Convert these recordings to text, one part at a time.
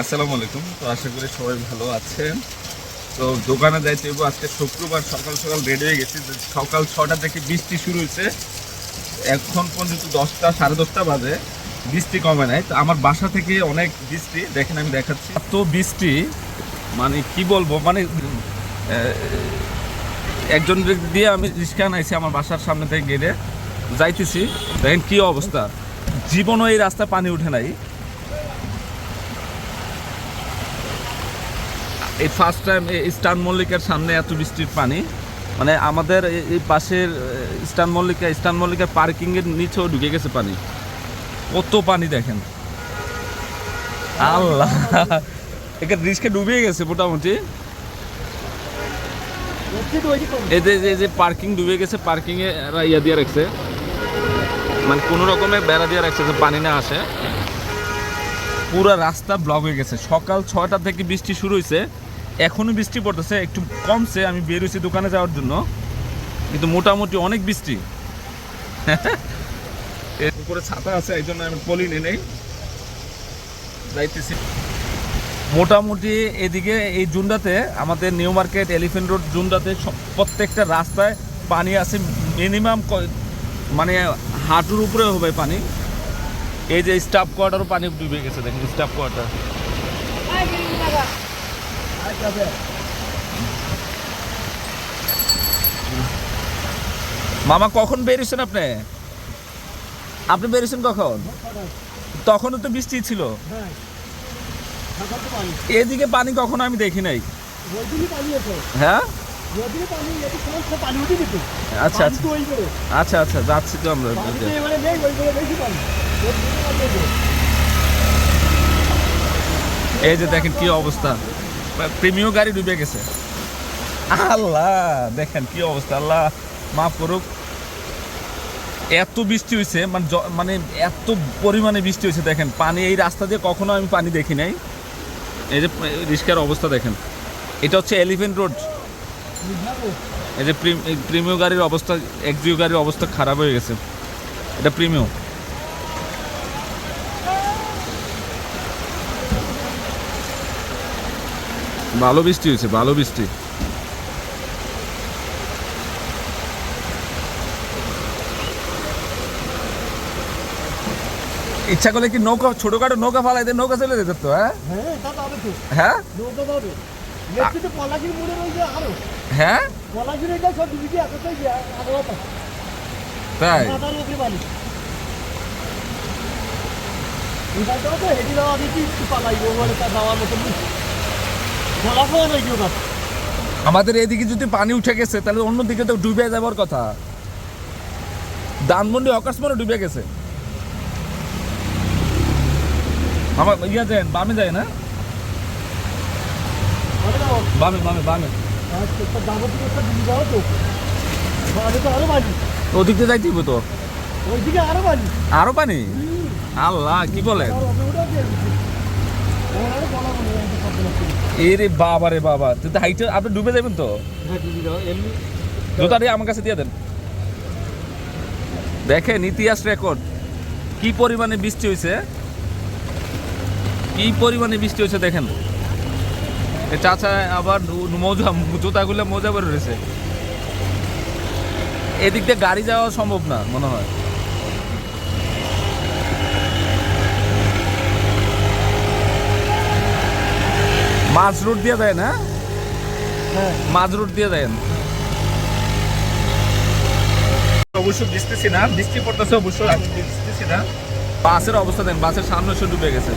আসসালামু আলাইকুম। তো আশা করি সবাই ভালো আছেন। তো দোকানে যাইতে হইব। আজকে শুক্রবার সকাল সকাল রেডি হয়ে গেছি। সকাল ছটা থেকে বৃষ্টি শুরু হয়েছে। এখন পর্যন্ত দশটা, সাড়ে দশটা বাজে। বৃষ্টি কমে নাই। তো আমার বাসা থেকে অনেক বৃষ্টি। দেখেন, আমি দেখাচ্ছি। এত বৃষ্টি মানে কি বলব? মানে একজন দিয়ে আমি রিক্সা নাইছি আমার বাসার সামনে থেকে গেলে যাইতেছি। দেখেন কি অবস্থা। জীবনও এই রাস্তায় পানি উঠে নাই। এই ফার্স্ট টাইম ইস্টার্ন মল্লিকার সামনে এত বৃষ্টির পানি। মানে আমাদের এই- পাশের ইস্টার্ন মল্লিকা ইস্টার্ন মল্লিকা পার্কিংয়ের নিচেও ঢুকে গেছে পানি। কত পানি দেখেন। আল্লাহ। এখানে রিস্কে ডুবিয়ে গেছে মোটামুটি। এই যে এই যে পার্কিং ডুবে গেছে পার্কিং এ এরা ইয়া দিয়ে রাখছে। মানে কোনো রকমের বেড়া দিয়ে রাখছে যে পানি না আসে। পুরো রাস্তা ব্লক হয়ে গেছে। সকাল ছয়টা থেকে বৃষ্টি শুরু হয়েছে এখনও বৃষ্টি পড়তেছে, একটু কমছে, আমি বের হয়েছি দোকানে যাওয়ার জন্য। কিন্তু মোটামুটি অনেক বৃষ্টি। এর উপরে ছাতা আছে, এই জন্য আমি পলি নিয়ে নেই। যাইতেছি। মোটামুটি এদিকে এই জুনটাতে আমাদের নিউ মার্কেট, এলিফেন্ট রোড জুনটাতে সব- প্রত্যেকটা রাস্তায় পানি আছে, মিনিমাম মানে হাঁটুর উপরে হবে পানি। এই যে স্টাফ কোয়ার্টারও পানি ডুবে গেছে, দেখেন স্টাফ কোয়ার্টার। মামা কখন বেরিয়েছেন আপনি? আপনি বেরিয়েছেন কখন? তখনও তো বৃষ্টি ছিল। এদিকে পানি কখনো আমি দেখি নাই। হ্যাঁ? আচ্ছা আচ্ছা। আচ্ছা আচ্ছা যাচ্ছি তো আমরা। এই যে দেখেন কি অবস্থা। প্রিমিয় গাড়ি ডুবে গেছে। আল্লাহ, দেখেন কি অবস্থা, আল্লাহ, মাফ করুক। এত বৃষ্টি হয়েছে মানে মানে এত পরিমাণে বৃষ্টি হয়েছে দেখেন, পানি, এই রাস্তা দিয়ে কখনো আমি পানি দেখি নাই। এই যে রিস্কার অবস্থা, দেখেন। এটা হচ্ছে এলিফেন্ট রোড। এই যে, প্রিম- প্রিমিয় গাড়ির অবস্থা এক্সিও গাড়ির অবস্থা খারাপ হয়ে গেছে। এটা প্রিমিয় ভালো বৃষ্টি হয়েছে ভালো বৃষ্টি। ইচ্ছা করলে কি নৌকা ছোটখাটো নৌকা ফালাই দিয়ে নৌকা চলে যেত তো হ্যাঁ? হ্যাঁ হ্যাঁ? তাই? আমাদের এদিকে যদি পানি উঠে গেছে তাহলে অন্যদিকে তো ডুবে যাবার কথা। ধানমন্ডি অকাশমনে ডুবে গেছে। আমার ইয়া যায় বামে যায় না? বামে বামে বামে ওদিক দিয়ে যাইতে তো? আরও আরও পানি? আল্লাহ কি বলে এরে বাবা রে বাবা। তুই তো হাইটে আপনি ডুবে যাবেন তো? জুতাটি আমার কাছে দিয়ে দেন। দেখেন ইতিহাস রেকর্ড কি পরিমাণে বৃষ্টি হয়েছে কি পরিমাণে বৃষ্টি হয়েছে দেখেন। চাচা আবার মোজা জুতাগুলো মোজা বের রয়েছে। এদিক দিয়ে গাড়ি যাওয়া সম্ভব না মনে হয়। মাছ রুট দিয়ে দেয় না হ্যাঁ। মাছ রুট দিয়ে দেন। অবশ্য না বৃষ্টি পড়তেছে অবশ্য না। বাসের অবস্থা দেন বাসের সামনে এসে ডুবে গেছে।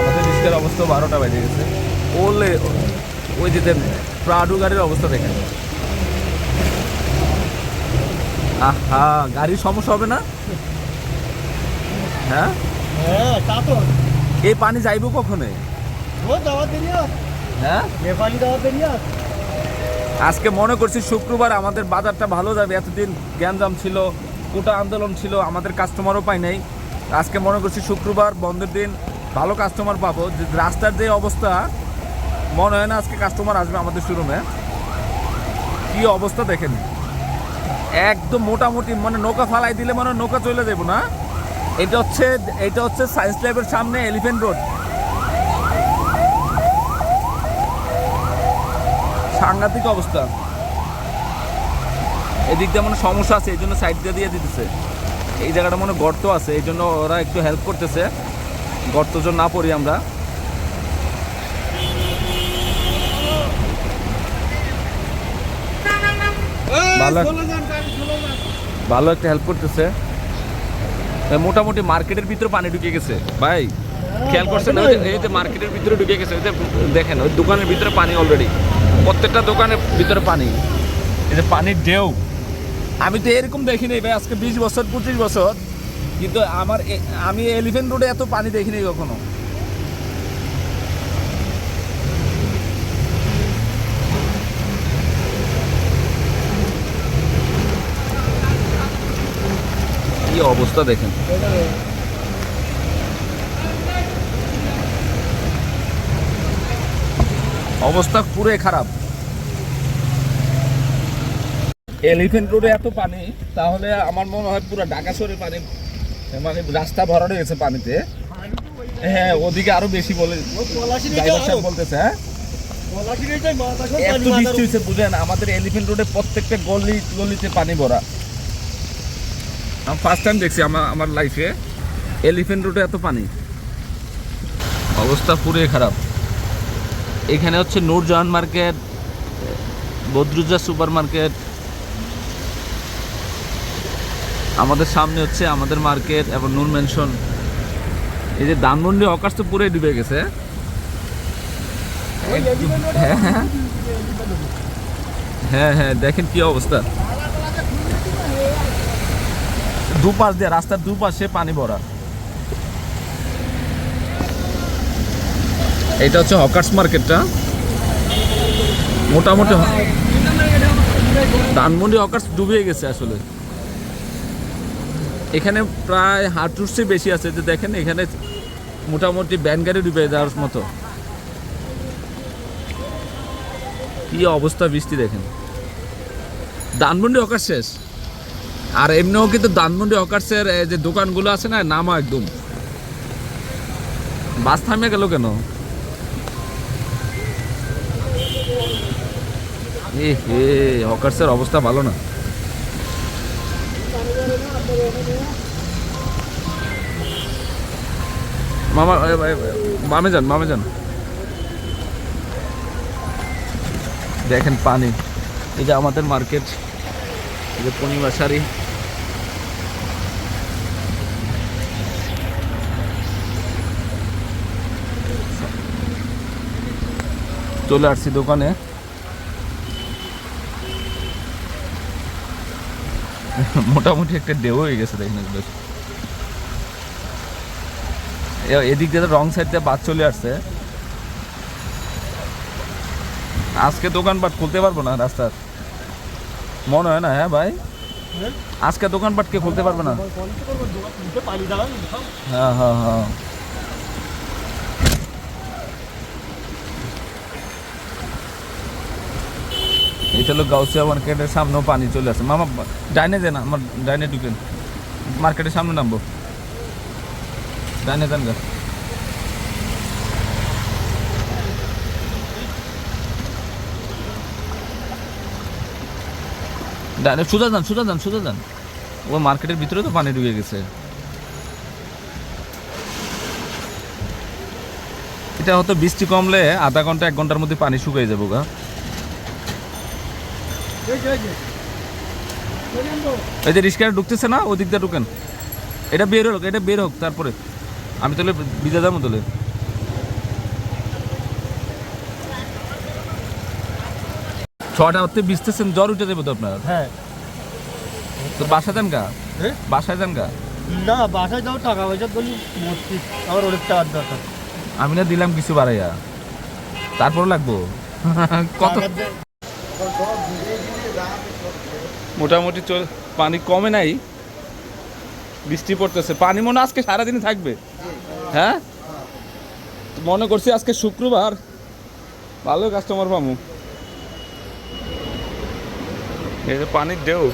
আমাদের রিস্কের অবস্থা বারোটা বেজে গেছে। ওলে ওই যে দেন প্রাডু গাড়ির অবস্থা দেখেন। আহা গাড়ির সমস্যা হবে না? হ্যাঁ? হ্যাঁ তা তো। এই পানি যাইব কখনে হ্যাঁ? আজকে মনে করছি শুক্রবার আমাদের বাজারটা ভালো যাবে এতদিন গ্যাঞ্জাম ছিল কোটা আন্দোলন ছিল আমাদের কাস্টমারও পাই নাই। আজকে মনে করছি শুক্রবার বন্ধের দিন ভালো কাস্টমার পাবো। যে রাস্তার যে অবস্থা মনে হয় না আজকে কাস্টমার আসবে আমাদের শোরুমে কি অবস্থা দেখেন? একদম মোটামুটি মানে নৌকা ফালাই দিলে মানে নৌকা চলে যাব না? এটা হচ্ছে এটা হচ্ছে সায়েন্স ল্যাবের সামনে এলিফেন্ট রোড সাংঘাতিক অবস্থা। এদিক দিয়ে মানে সমস্যা আছে এই জন্য সাইড দিয়ে দিয়ে দিতেছে। এই জায়গাটা মনে গর্ত আছে এই জন্য ওরা একটু হেল্প করতেছে। গর্ত যেন না পড়ি আমরা। ভালো। ভালো একটা হেল্প করতেছে। মোটামুটি মার্কেটের ভিতরে পানি ঢুকে গেছে। ভাই, খেয়াল করছেন এই যে মার্কেটের ভিতরে ঢুকে গেছে। দেখেন, ওই দোকানের ভিতরে পানি অলরেডি প্রত্যেকটা দোকানের ভিতরে পানি। এই যে পানির ঢেউ। আমি তো এরকম দেখিনি ভাই, আজকে বিশ বছর, পঁচিশ বছর। কিন্তু আমার আমি এলিফেন্ট রোডে এত পানি দেখিনি কখনো। কি অবস্থা দেখেন। অবস্থা পুরো খারাপ। এলিফেন্ট রোডে এত পানি তাহলে আমার মনে হয় পুরো ঢাকা শহরে পানি মানে রাস্তা ভরা রয়েছে পানিতে। হ্যাঁ ওদিকে আরও বেশি বলে বলতেছে হ্যাঁ? এত বৃষ্টি হয়েছে বুঝেন আমাদের এলিফেন্ট রোডে প্রত্যেকটা গলি গলিতে পানি ভরা। আমি ফার্স্ট টাইম দেখছি আমার আমার লাইফে এলিফেন্ট রোডে এত পানি। অবস্থা পুরোই খারাপ। এখানে হচ্ছে Nurjahan market Badruja super market আমাদের সামনে হচ্ছে আমাদের মার্কেট এবং নূর মেনশন এই যে ধানমন্ডি অকাশ তো পুরোই ডুবে গেছে। হ্যাঁ হ্যাঁ। হ্যাঁ হ্যাঁ দেখেন কি অবস্থা। দুপাশ দিয়ে, রাস্তার দুপাশে পানি ভরা। এটা হচ্ছে হকার্স মার্কেটটা। মোটামুটি ধানমন্ডি হকার্স ডুবে গেছে আসলে। এখানে প্রায় হাঁটুর বেশি আছে, যে দেখেন এখানে মোটামুটি ব্যান গাড়ি ডুবে যাওয়ার মতো। কি অবস্থা বৃষ্টি দেখেন। ধানমন্ডি হকার শেষ। আর এমনিও কিন্তু ধানমন্ডি হকার্সের যে দোকানগুলো আছে না নামা একদম। বাস থামে গেল কেন? এ হকার্সের অবস্থা ভালো না। মামা এ, যান বামে যান। দেখেন পানি। যে আমাদের মার্কেট এই যে পূর্ণিমা চলে আসছি দোকানে। মোটামুটি একটা ঢেউ হয়ে গেছে দেখেন এদিক দিয়ে রং সাইড দিয়ে বাদ চলে আসছে। আজকে দোকানপাট খুলতে পারব না রাস্তার। মনে হয় না হ্যাঁ ভাই? আজকে দোকানপাট কে খুলতে পারবে না? হ্যাঁ হ্যাঁ হ্যাঁ। এটা হলো গাউসিয়া মার্কেটের সামনেও পানি চলে আসে। মামা, ডাইনে দেন আমার ডাইনে ঢুকেন। মার্কেটের সামনে নামবো। ডাইনে দেন গা। ডাইনে সুদা যান সুদা যান সুদা যান। ও মার্কেটের ভিতরে তো পানি ঢুকে গেছে। এটা হয়তো বৃষ্টি কমলে আধা ঘণ্টা, এক ঘণ্টার মধ্যে পানি শুকিয়ে যাব গা। এই যে রিক্সা ঢুকতেছে না ওদিক দিয়ে ঢুকেন। এটা বের হোক এটা বের হোক তারপরে। আমি তাহলে বিজা যাব তাহলে। ছটা হতে বিজতেছেন জ্বর উঠে যাবে তো আপনার? হ্যাঁ। তো বাসা দেন গা? হ্যাঁ? বাসায় দেন গা? না বাসায় যাও টাকা পয়সা বলি মস্তি আমার অনেক টাকার দরকার। আমি না দিলাম কিছু বাড়াইয়া। তারপর লাগবো। কত টাকা দে- মোটামুটি চল, পানি কমে নাই। বৃষ্টি পড়তেছে। পানি মনে আজকে সারাদিন থাকবে। হ্যাঁ? মনে করছি আজকে শুক্রবার। ভালো কাস্টমার পামু এই পানির দেও